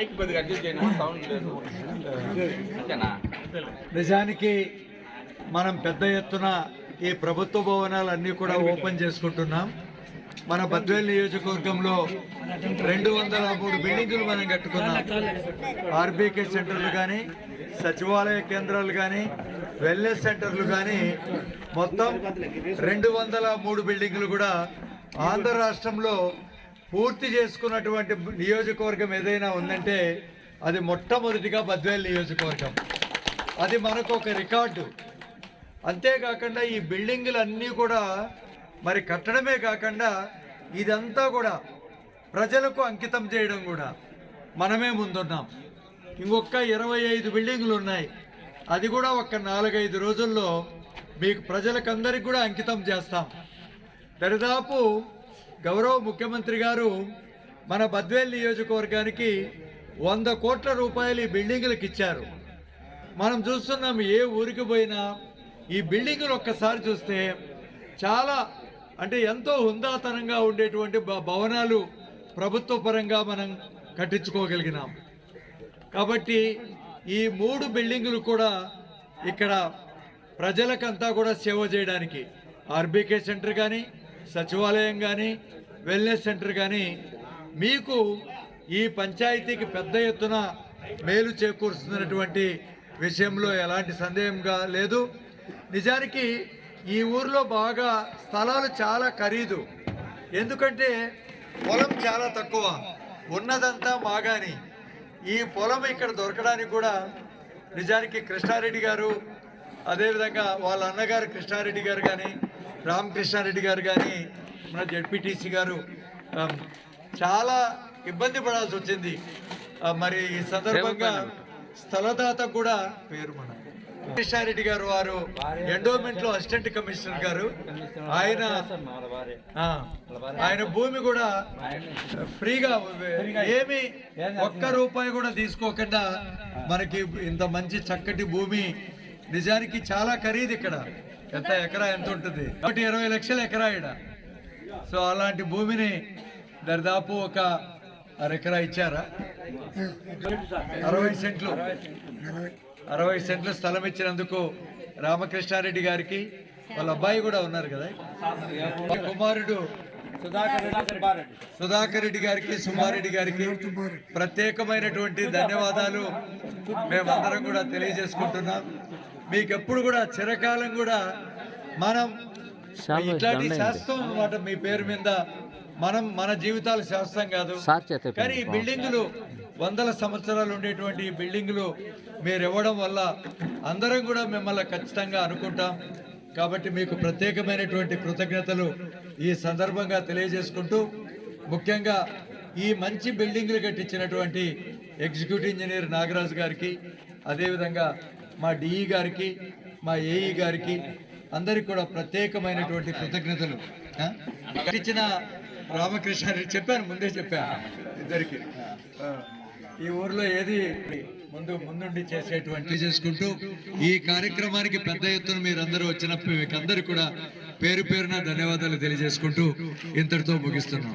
Mic కొద్దిగా adjust చేయను sound లేదు. అంతేనా? నిజానికి మనం పెద్ద ఎత్తున ఈ ప్రభుత్వ భవనాలన్నీ కూడా ఓపెన్ చేసుకుంటున్నాం. మన బద్వేల్ నియోజకవర్గంలో రెండు వందల మూడు బిల్డింగులు మనం కట్టుకున్నాం. ఆర్బీకే సెంటర్లు కానీ సచివాలయ కేంద్రాలు కానీ వెల్నెస్ సెంటర్లు కానీ మొత్తం రెండు వందల మూడు బిల్డింగులు కూడా ఆంధ్ర రాష్ట్రంలో పూర్తి చేసుకున్నటువంటి నియోజకవర్గం ఏదైనా ఉందంటే అది మొట్టమొదటిగా బద్వేల్ నియోజకవర్గం. అది మనకు ఒక రికార్డు. అంతేకాకుండా ఈ బిల్డింగులన్నీ కూడా మరి కట్టడమే కాకుండా ఇదంతా కూడా ప్రజలకు అంకితం చేయడం కూడా మనమే ముందున్నాం. ఇంకొక ఇరవై ఐదు బిల్డింగులు ఉన్నాయి. అది కూడా ఒక నాలుగైదు రోజుల్లో మీకు ప్రజలకందరికి కూడా అంకితం చేస్తాం. దరిదాపు గౌరవ ముఖ్యమంత్రి గారు మన బద్వేల్ నియోజకవర్గానికి వంద కోట్ల రూపాయలు ఈ బిల్డింగులకు ఇచ్చారు. మనం చూస్తున్నాం ఏ ఊరికి పోయినా ఈ బిల్డింగులు ఒక్కసారి చూస్తే చాలా అంటే ఎంతో హుందాతనంగా ఉండేటువంటి భ- భవనాలు ప్రభుత్వ పరంగా మనం కట్టించుకోగలిగినాం. కాబట్టి ఈ మూడు బిల్డింగులు కూడా ఇక్కడ ప్రజలకంతా కూడా సేవ చేయడానికి ఆర్బీకే సెంటర్ కానీ సచివాలయం కానీ వెల్నెస్ సెంటర్ కానీ మీకు ఈ పంచాయతీకి పెద్ద ఎత్తున మేలు చేకూరుస్తున్నటువంటి విషయంలో ఎలాంటి సందేహంగా లేదు. నిజానికి ఈ ఊర్లో బాగా స్థలాలు చాలా ఖరీదు. ఎందుకంటే పొలం చాలా తక్కువ. ఉన్నదంతా మాగాని. ఈ పొలం ఇక్కడ దొరకడానికి కూడా నిజానికి కృష్ణారెడ్డి గారు అదేవిధంగా వాళ్ళ అన్నగారు కృష్ణారెడ్డి గారు కానీ రామకృష్ణారెడ్డి గారు కానీ మన జడ్పీటీసీ గారు చాలా ఇబ్బంది పడాల్సి వచ్చింది. మరి ఈ సందర్భంగా స్థలదాత కూడా పేరు మన కృష్ణారెడ్డి గారు వారు ఎండోమెంట్లో అసిస్టెంట్ కమిషనర్ గారు. ఆయన ఆయన భూమి కూడా ఫ్రీగా ఏమి ఒక్క రూపాయి కూడా తీసుకోకుండా మనకి ఇంత మంచి చక్కటి భూమి నిజానికి చాలా ఖరీదు ఇక్కడ. ఎంత ఎకరా ఎంత ఉంటుంది? ఒకటి ఇరవై లక్షల ఎకరా ఇక్కడ సో అలాంటి భూమిని దరిదాపు ఒక అరెకరా ఇచ్చారా? అరవై సెంట్లు. అరవై సెంట్ల స్థలం ఇచ్చినందుకు రామకృష్ణారెడ్డి గారికి వాళ్ళ అబ్బాయి కూడా ఉన్నారు కదా. కుమారుడు సుధాకర్ రెడ్డి గారికి సుమారెడ్డి గారికి ప్రత్యేకమైనటువంటి ధన్యవాదాలు. మేమందరం కూడా తెలియజేసుకుంటున్నాం. మీకు ఎప్పుడు కూడా చిరకాలం కూడా మనం ఇట్లాంటి శాస్త్రం అన్నమాట మీ పేరు మీద మనం మన జీవితాలు శాస్త్రం కాదు. కానీ ఈ బిల్డింగులు వందల సంవత్సరాలు ఉండేటువంటి ఈ బిల్డింగులు మీరు ఇవ్వడం వల్ల అందరం కూడా మిమ్మల్ని ఖచ్చితంగా అనుకుంటాం. కాబట్టి మీకు ప్రత్యేకమైనటువంటి కృతజ్ఞతలు ఈ సందర్భంగా తెలియజేసుకుంటూ ముఖ్యంగా ఈ మంచి బిల్డింగులు కట్టించినటువంటి ఎగ్జిక్యూటివ్ ఇంజనీర్ నాగరాజు గారికి అదేవిధంగా మా డిఈ గారికి మా ఏఈ గారికి అందరికి కూడా ప్రత్యేకమైనటువంటి కృతజ్ఞతలు? కట్టించిన రామకృష్ణారెడ్డి చెప్పాను ముందే చెప్పాను ఇద్దరికి. ఈ ఊర్లో ఏది ముందు ముందుండి చేసేటువంటి చేసుకుంటూ ఈ కార్యక్రమానికి పెద్ద ఎత్తున మీరందరూ వచ్చినప్పుడు మీకు అందరికీ కూడా పేరు పేరున ధన్యవాదాలు తెలియజేసుకుంటూ ఇంతటితో ముగిస్తున్నాం.